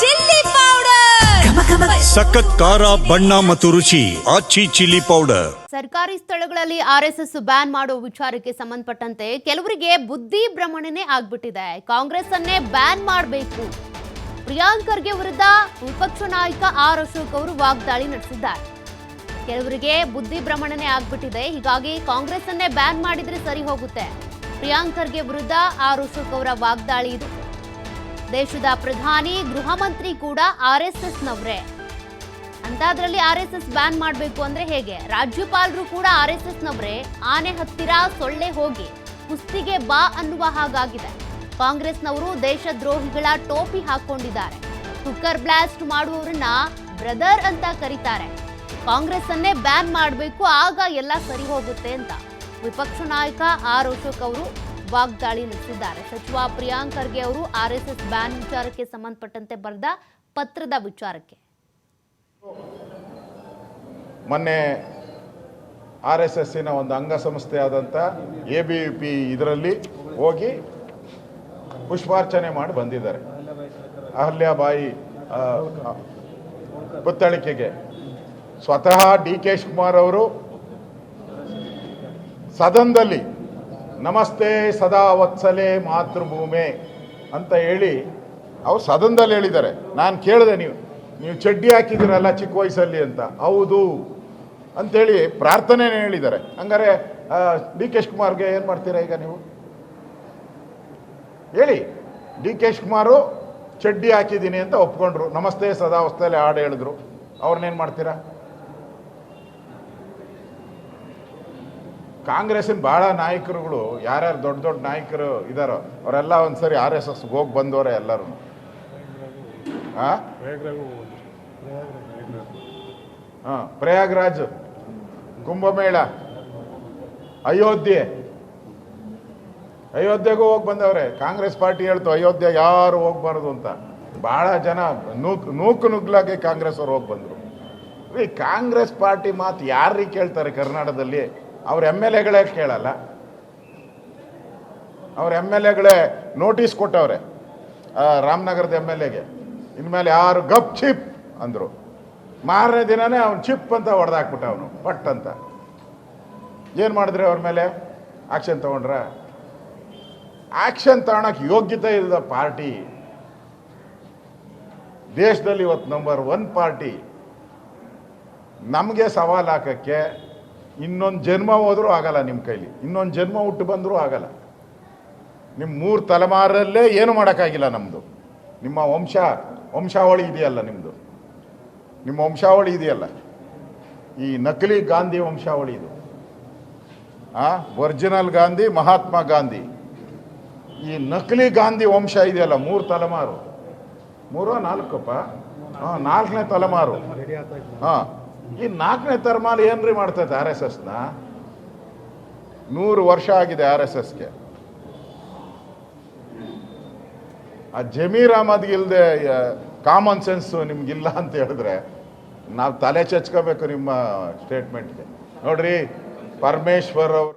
Chilli powder. ಸಖತ್ ಖಾರ ಬಣ್ಣ ಮತ್ತು ರುಚಿ ಆಚಿ ಚಿಲ್ಲಿ ಪೌಡರ್. ಸರ್ಕಾರಿ ಸ್ಥಳಗಳಲ್ಲಿ ಆರ್ಎಸ್ಎಸ್ ಬ್ಯಾನ್ ಮಾಡೋ ವಿಚಾರಕ್ಕೆ ಸಂಬಂಧಪಟ್ಟಂತೆ ಕೆಲವರಿಗೆ ಬುದ್ಧಿ ಭ್ರಮಣನೆ ಆಗ್ಬಿಟ್ಟಿದೆ. ಕಾಂಗ್ರೆಸ್ ಅನ್ನೇ ಬ್ಯಾನ್ ಮಾಡಬೇಕು. ಪ್ರಿಯಾಂಕ್ ಖರ್ಗೆ ವಿರುದ್ಧ ವಿಪಕ್ಷ ನಾಯಕ ಆರ್ ಅಶೋಕ್ ಅವರು ವಾಗ್ದಾಳಿ ನಡೆಸಿದ್ದಾರೆ. ಕೆಲವರಿಗೆ ಬುದ್ಧಿ ಭ್ರಮಣನೆ ಆಗ್ಬಿಟ್ಟಿದೆ. ಹೀಗಾಗಿ ಕಾಂಗ್ರೆಸ್ ಅನ್ನೇ ಬ್ಯಾನ್ ಮಾಡಿದ್ರೆ ಸರಿ ಹೋಗುತ್ತೆ. ಪ್ರಿಯಾಂಕ್ ಖರ್ಗೆ ವಿರುದ್ಧ ಆರ್ ಅಶೋಕ್ ಅವರ ವಾಗ್ದಾಳಿ ಇದು. ದೇಶದ ಪ್ರಧಾನಿ, ಗೃಹ ಮಂತ್ರಿ ಕೂಡ ಆರ್ ಎಸ್ ಎಸ್ ನವರೇ ಅಂತಾದ್ರಲ್ಲಿ ಆರ್ ಎಸ್ ಎಸ್ ಬ್ಯಾನ್ ಮಾಡಬೇಕು ಅಂದ್ರೆ ಹೇಗೆ? ರಾಜ್ಯಪಾಲರು ಕೂಡ ಆರ್ ಎಸ್ ಎಸ್ ಆನೆ ಹತ್ತಿರ ಸೊಳ್ಳೆ ಹೋಗಿ ಕುಸ್ತಿಗೆ ಬಾ ಅನ್ನುವ ಹಾಗಾಗಿದೆ. ಕಾಂಗ್ರೆಸ್ನವರು ದೇಶದ್ರೋಹಿಗಳ ಟೋಪಿ ಹಾಕೊಂಡಿದ್ದಾರೆ. ಕುಕ್ಕರ್ ಬ್ಲಾಸ್ಟ್ ಮಾಡುವವರನ್ನ ಬ್ರದರ್ ಅಂತ ಕರೀತಾರೆ. ಕಾಂಗ್ರೆಸ್ ಅನ್ನೇ ಬ್ಯಾನ್ ಮಾಡಬೇಕು, ಆಗ ಎಲ್ಲ ಸರಿ ಹೋಗುತ್ತೆ ಅಂತ. ವಿಪಕ್ಷ ನಾಯಕ ಆರ್ ಅಶೋಕ್ ಅವರು ವಾಗ್ದಾಳಿ ನಡೆಸಿದ್ದಾರೆ. ಸಚಿವ ಪ್ರಿಯಾಂಕ್ ಖರ್ಗೆ ಅವರು ಆರ್ ಎಸ್ ಎಸ್ ಬ್ಯಾನ್ ವಿಚಾರಕ್ಕೆ ಸಂಬಂಧಪಟ್ಟಂತೆ ಬರೆದ ಪತ್ರದ ವಿಚಾರಕ್ಕೆ. ಮೊನ್ನೆ ಆರ್ ಎಸ್ ಎಸ್ಸಿನ ಒಂದು ಅಂಗಸಂಸ್ಥೆಯಾದಂಥ ಎ ಬಿ ಪಿ ಇದರಲ್ಲಿ ಹೋಗಿ ಪುಷ್ಪಾರ್ಚನೆ ಮಾಡಿ ಬಂದಿದ್ದಾರೆ. ಅಹಲ್ಯಾಬಾಯಿ ಪುತ್ತಳಿಕೆಗೆ ಸ್ವತಃ ಡಿ ಕೆ ಶಿವಕುಮಾರ್ ಅವರು ಸದನದಲ್ಲಿ ನಮಸ್ತೆ ಸದಾ ವತ್ಸಲೆ ಮಾತೃಭೂಮೆ ಅಂತ ಹೇಳಿ ಅವ್ರು ಸದನದಲ್ಲಿ ಹೇಳಿದ್ದಾರೆ. ನಾನು ಕೇಳಿದೆ ನೀವು ನೀವು ಚಡ್ಡಿ ಹಾಕಿದ್ದೀರಲ್ಲ ಚಿಕ್ಕ ವಯಸ್ಸಲ್ಲಿ ಅಂತ. ಹೌದು ಅಂತೇಳಿ ಪ್ರಾರ್ಥನೆ ಹೇಳಿದ್ದಾರೆ. ಹಂಗಾರೆ ಡಿ ಕೆ ಶಿವಕುಮಾರ್ಗೆ ಏನು ಮಾಡ್ತೀರಾ ಈಗ ನೀವು? ಹೇಳಿ ಡಿ ಕೆ ಶಿವಕುಮಾರು ಚಡ್ಡಿ ಹಾಕಿದ್ದೀನಿ ಅಂತ ಒಪ್ಕೊಂಡ್ರು. ನಮಸ್ತೆ ಸದಾ ವಸ್ತಲ್ಲಿ ಹಾಡು ಹೇಳಿದ್ರು. ಅವ್ರನ್ನೇನು ಮಾಡ್ತೀರಾ? ಕಾಂಗ್ರೆಸ್ಸಿನ ಭಾಳ ನಾಯಕರುಗಳು, ಯಾರ್ಯಾರು ದೊಡ್ಡ ದೊಡ್ಡ ನಾಯಕರು ಇದ್ದಾರೋ ಅವರೆಲ್ಲ ಒಂದ್ಸರಿ ಆರ್ ಎಸ್ ಎಸ್ಗೆ ಹೋಗಿ ಬಂದವರೇ ಎಲ್ಲರೂ. ಹಾಂ, ಪ್ರಯಾಗ್ರಾಜ್, ಕುಂಭಮೇಳ, ಅಯೋಧ್ಯೆ. ಅಯೋಧ್ಯೆಗೂ ಹೋಗಿ ಬಂದವ್ರೆ. ಕಾಂಗ್ರೆಸ್ ಪಾರ್ಟಿ ಹೇಳ್ತು, ಅಯೋಧ್ಯೆ ಯಾರು ಹೋಗ್ಬಾರ್ದು ಅಂತ. ಭಾಳ ಜನ ನೂಕ್, ನೂಕು ನುಗ್ಲಾಗೆ ಕಾಂಗ್ರೆಸ್ ಅವ್ರು ಹೋಗಿ ಬಂದರು. ಈ ಕಾಂಗ್ರೆಸ್ ಪಾರ್ಟಿ ಮಾತು ಯಾರೀ ಕೇಳ್ತಾರೆ ಕರ್ನಾಟಕದಲ್ಲಿ? ಅವ್ರ ಎಂ ಎಲ್ ಎಗಳೇ ಕೇಳಲ್ಲ. ಅವ್ರ ಎಂ ಎಲ್ ಎಗಳೇ ನೋಟಿಸ್ ಕೊಟ್ಟವ್ರೆ ರಾಮನಗರದ ಎಂ ಎಲ್ ಎಗೆ ಇನ್ಮೇಲೆ ಯಾರು ಗಪ್ ಚಿಪ್ ಅಂದರು. ಮಾರನೇ ದಿನನೇ ಅವ್ನು ಚಿಪ್ ಅಂತ ಹೊಡೆದಾಕ್ಬಿಟ್ಟ ಅವನು, ಪಟ್ ಅಂತ. ಏನು ಮಾಡಿದ್ರೆ ಅವ್ರ ಮೇಲೆ? ಆಕ್ಷನ್ ತಗೊಂಡ್ರ? ಆಕ್ಷನ್ ತಗೊಳಕ್ಕೆ ಯೋಗ್ಯತೆ ಇಲ್ಲದ ಪಾರ್ಟಿ. ದೇಶದಲ್ಲಿ ಇವತ್ತು ನಂಬರ್ ಒನ್ ಪಾರ್ಟಿ. ನಮಗೆ ಸವಾಲು ಹಾಕಕ್ಕೆ ಇನ್ನೊಂದು ಜನ್ಮ ಹೋದರೂ ಆಗಲ್ಲ ನಿಮ್ಮ ಕೈಲಿ. ಇನ್ನೊಂದು ಜನ್ಮ ಹುಟ್ಟು ಬಂದರೂ ಆಗಲ್ಲ. ನಿಮ್ಮ ಮೂರು ತಲೆಮಾರಲ್ಲೇ ಏನು ಮಾಡೋಕ್ಕಾಗಿಲ್ಲ ನಮ್ಮದು ನಿಮ್ಮ ವಂಶ ವಂಶಾವಳಿ ಇದೆಯಲ್ಲ ನಿಮ್ಮದು ನಿಮ್ಮ ವಂಶಾವಳಿ ಇದೆಯಲ್ಲ. ಈ ನಕಲಿ ಗಾಂಧಿ ವಂಶಾವಳಿ ಇದು. ಆ ಒರಿಜಿನಲ್ ಗಾಂಧಿ ಮಹಾತ್ಮ ಗಾಂಧಿ. ಈ ನಕಲಿ ಗಾಂಧಿ ವಂಶ ಇದೆಯಲ್ಲ ಮೂರು ತಲೆಮಾರು. ಮೂರೋ ನಾಲ್ಕಪ್ಪ? ಹಾಂ ನಾಲ್ಕನೇ ತಲೆಮಾರು. ಹಾಂ. ಈ ನಾಲ್ಕನೇ ತರ್ಮಾಲ್ ಏನ್ರಿ ಮಾಡ್ತೈತೆ ಆರ್ ಎಸ್ ಎಸ್ನ? ನೂರು ವರ್ಷ ಆಗಿದೆ ಆರ್ ಎಸ್ ಎಸ್ಗೆ. ಆ ಜಮೀರ್ ಇಲ್ಲದೆ ಕಾಮನ್ ಸೆನ್ಸ್ ನಿಮ್ಗಿಲ್ಲ ಅಂತ ಹೇಳಿದ್ರೆ ನಾವು ತಲೆ ಚಚ್ಕೋಬೇಕು ನಿಮ್ಮ ಸ್ಟೇಟ್ಮೆಂಟ್ಗೆ ನೋಡ್ರಿ, ಪರಮೇಶ್ವರ್ ಅವರು